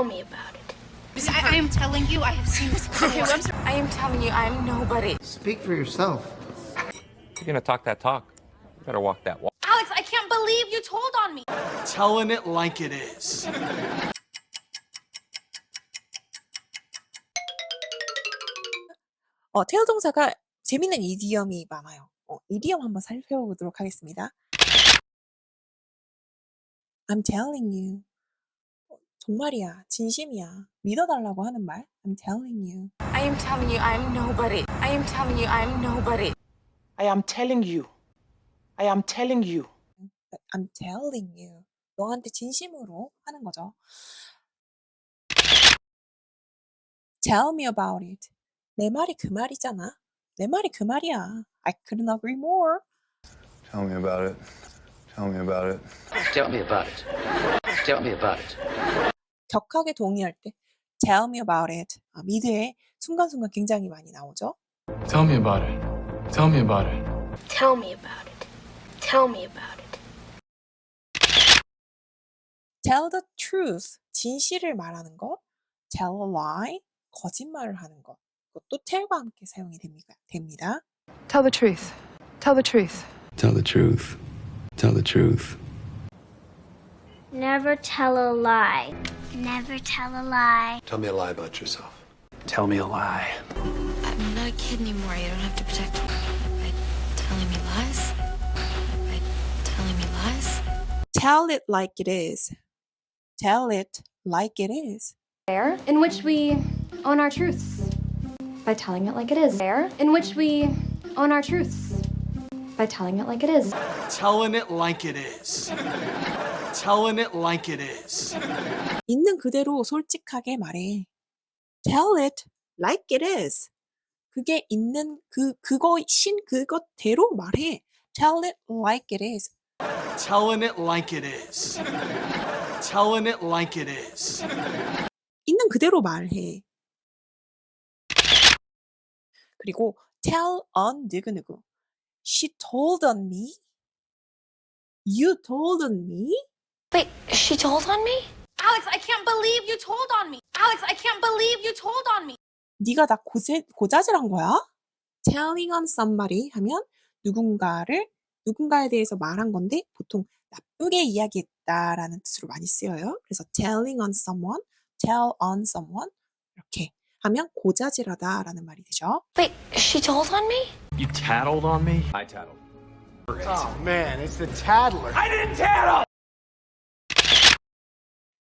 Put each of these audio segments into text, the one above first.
Tell me about it. I, I am telling you, I have seen this before. I am telling you, I'm nobody. Speak for yourself. You're gonna talk that talk. You better walk that walk. Alex, I can't believe you told on me. telling it like it is. 어, 태어 동사가 재밌는 이디엄이 많아요. 어, 이디엄 한번 살펴보도록 하겠습니다. I'm telling you. 어, 정말이야, 진심이야. 믿어달라고 하는 말. I'm telling you. I am telling you, I'm nobody. I am telling you, I'm nobody. I am telling you. I am telling you. I'm telling you. 너한테 진심으로 하는 거죠. Tell me about it. 내 말이 그 말이잖아. 내 말이 그 말이야. I couldn't agree more. Tell me about it. Tell me about it. Tell me about it. Tell me about it. 격하게 동의할 때 Tell me about it. 아, 미드에 순간순간 굉장히 많이 나오죠. Tell me about it. Tell me about it. Tell me about it. Tell me about it. Tell the truth. 진실을 말하는 것. Tell a lie. 거짓말을 하는 것. 그것도 tell과 함께 사용이 됩니다. 됩니다. Tell the truth. Tell the truth. Tell the truth. Tell the truth. Never tell a lie. Never tell a lie. Tell me a lie about yourself. Tell me a lie. I'm not a kid anymore. You don't have to protect me by telling me lies. By telling me lies. Tell it like it is. Tell it like it is. Fair, in which we own our truths by telling it like it is. Fair, in which we own our truths by telling it like it is. Telling it like it is. Telling it like it is. 있는 그대로 솔직하게 말해. Tell it like it is. 그게 있는 그 그거신 그것대로 말해. Tell it like it is. Telling it like it is. Telling it like it is. 있는 그대로 말해. 그리고 tell on 누구누구. She told on me. You told on me. Told on me? Alex, I can't believe you told on me. Alex, I can't believe you told on me. 네가 나 고제, 고자질한 거야? telling on somebody 하면 누군가를 누군가에 대해서 말한 건데 보통 나쁘게 이야기했다라는 뜻으로 많이 쓰여요. 그래서 telling on someone, tell on someone 이렇게 하면 고자질하다라는 말이 되죠. Wait, she told on me? You tattled on me? I tattled. Oh man, it's the tattler. I didn't tattle!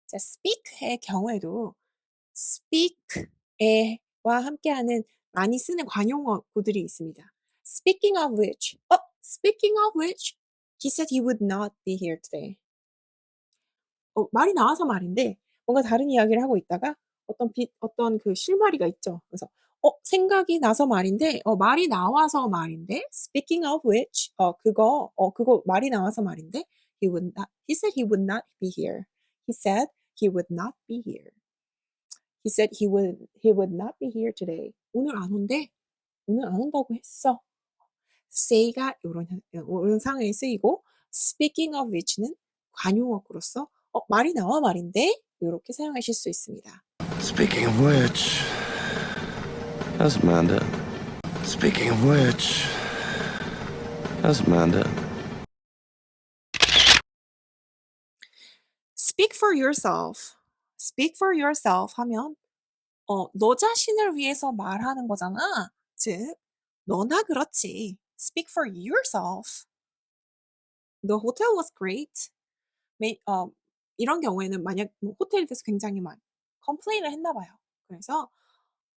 자, speak의 경우에도 speak에와 함께하는 많이 쓰는 관용어구들이 있습니다. Speaking of which, 어, speaking of which, he said he would not be here today. 어, 말이 나와서 말인데 뭔가 다른 이야기를 하고 있다가 어떤 비, 어떤 그 실마리가 있죠. 그래서 어, 생각이 나서 말인데 어, 말이 나와서 말인데 speaking of which, 어, 그거 어, 그거 말이 나와서 말인데 he would not, he said he would not be here. He said he would not be here. He said he would he would not be here today. 오늘 안 온대. 오늘 안 온다고 했어. say가 이런 이런 상황에 쓰이고 speaking of which는 관용어구로서 어, 말이 나와 말인데 이렇게 사용하실 수 있습니다. Speaking of which, how's Amanda? Speaking of which, how's Amanda? Speak for yourself. Speak for yourself 하면 어, 너 자신을 위해서 말하는 거잖아. 즉, 너나 그렇지. Speak for yourself. The hotel was great. 매, 어, 이런 경우에는 만약 뭐 호텔에 대해서 굉장히 많이 컴플레인을 했나 봐요. 그래서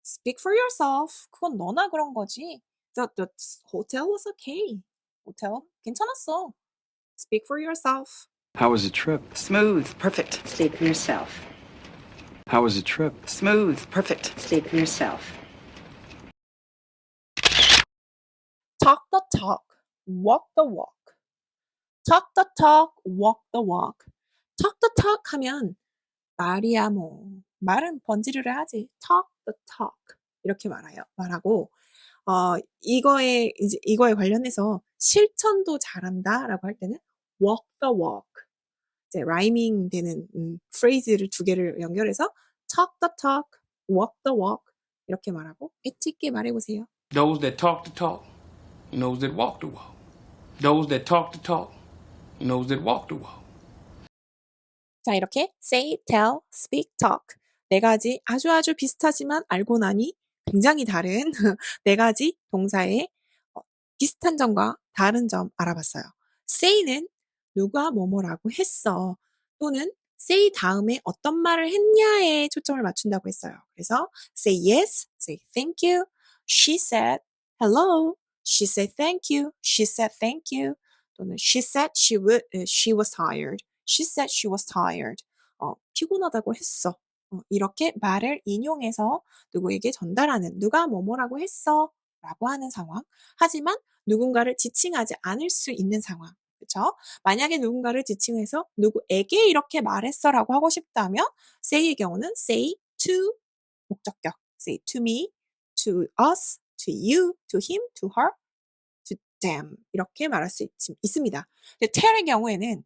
speak for yourself. 그건 너나 그런 거지. The, the hotel was okay. 호텔 괜찮았어. Speak for yourself. How was the trip? Smooth, perfect. Speak for yourself. How was the trip? Smooth, perfect. Speak for yourself. Talk the talk, walk the walk. Talk the talk, walk the walk. Talk the talk 하면 말이야 뭐 말은 번지르르 하지. Talk the talk 이렇게 말해요. 말하고 어 이거에 이제 이거에 관련해서 실천도 잘한다라고 할 때는 walk the walk. 이제 라이밍 되는 음, 프레이즈를 두 개를 연결해서 talk the talk, walk the walk 이렇게 말하고 엣지 있게 말해보세요. Those that talk the talk, those that walk the walk. Those that talk the talk, those that walk the walk. 자, 이렇게 say, tell, speak, talk 네 가지 아주 아주 비슷하지만 알고 나니 굉장히 다른 네 가지 동사의 어, 비슷한 점과 다른 점 알아봤어요. say는 누가 뭐뭐라고 했어 또는 say 다음에 어떤 말을 했냐에 초점을 맞춘다고 했어요. 그래서 say yes, say thank you. She said hello. She said thank you. She said thank you. 또는 she said she would, she was tired. She said she was tired. 어, 피곤하다고 했어. 어, 이렇게 말을 인용해서 누구에게 전달하는 누가 뭐뭐라고 했어 라고 하는 상황. 하지만 누군가를 지칭하지 않을 수 있는 상황. 그렇죠? 만약에 누군가를 지칭해서 누구에게 이렇게 말했어라고 하고 싶다면 say의 경우는 say to 목적격. say to me, to us, to you, to him, to her, to them 이렇게 말할 수 있, 있습니다. 근데 tell의 경우에는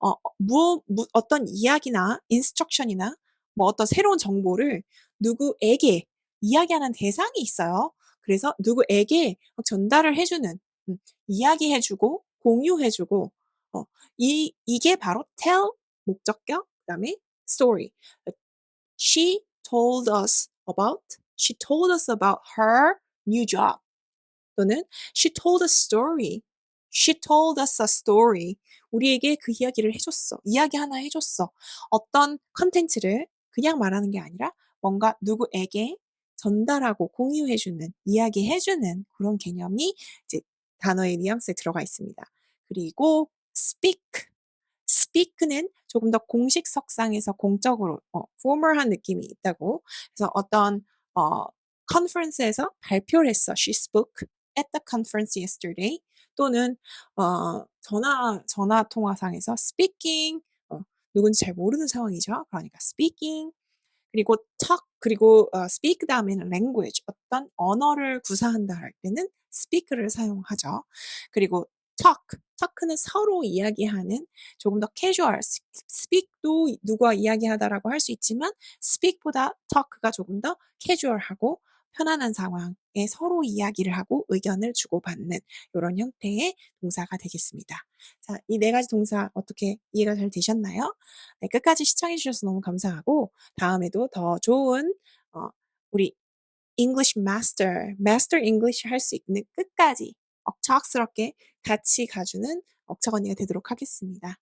어, 무, 무, 어떤 이야기나 인스트럭션이나 뭐 어떤 새로운 정보를 누구에게 이야기하는 대상이 있어요. 그래서 누구에게 전달을 해주는, 음, 이야기해주고, 공유해주고, 어, 이, 이게 바로 tell, 목적격, 그 다음에 story. She told us about, she told us about her new job. 또는 she told a story. She told us a story. 우리에게 그 이야기를 해줬어. 이야기 하나 해줬어. 어떤 컨텐츠를 그냥 말하는 게 아니라 뭔가 누구에게 전달하고 공유해주는, 이야기해주는 그런 개념이 이제 단어의 뉘앙스에 들어가 있습니다. 그리고 speak. speak는 조금 더 공식 석상에서 공적으로 어, formal한 느낌이 있다고. 그래서 어떤 어, 컨퍼런스에서 발표를 했어. She spoke at the conference yesterday. 또는 어, 전화 전화 통화상에서 speaking 어, 누군지 잘 모르는 상황이죠. 그러니까 speaking 그리고 talk 그리고 어, speak 다음에는 language 어떤 언어를 구사한다 할 때는 speak를 사용하죠. 그리고 talk talk는 서로 이야기하는 조금 더 casual speak도 누가 이야기하다라고 할 수 있지만 speak보다 talk가 조금 더 casual하고 편안한 상황에 서로 이야기를 하고 의견을 주고받는 이런 형태의 동사가 되겠습니다. 자, 이 네 가지 동사 어떻게 이해가 잘 되셨나요? 네, 끝까지 시청해 주셔서 너무 감사하고 다음에도 더 좋은 어, 우리 English Master, Master English 할 수 있는 끝까지 억척스럽게 같이 가주는 억척 언니가 되도록 하겠습니다.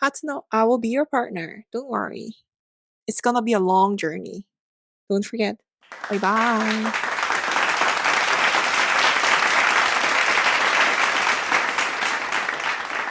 Partner, I will be your partner. Don't worry. It's gonna be a long journey. Don't forget. Bye bye.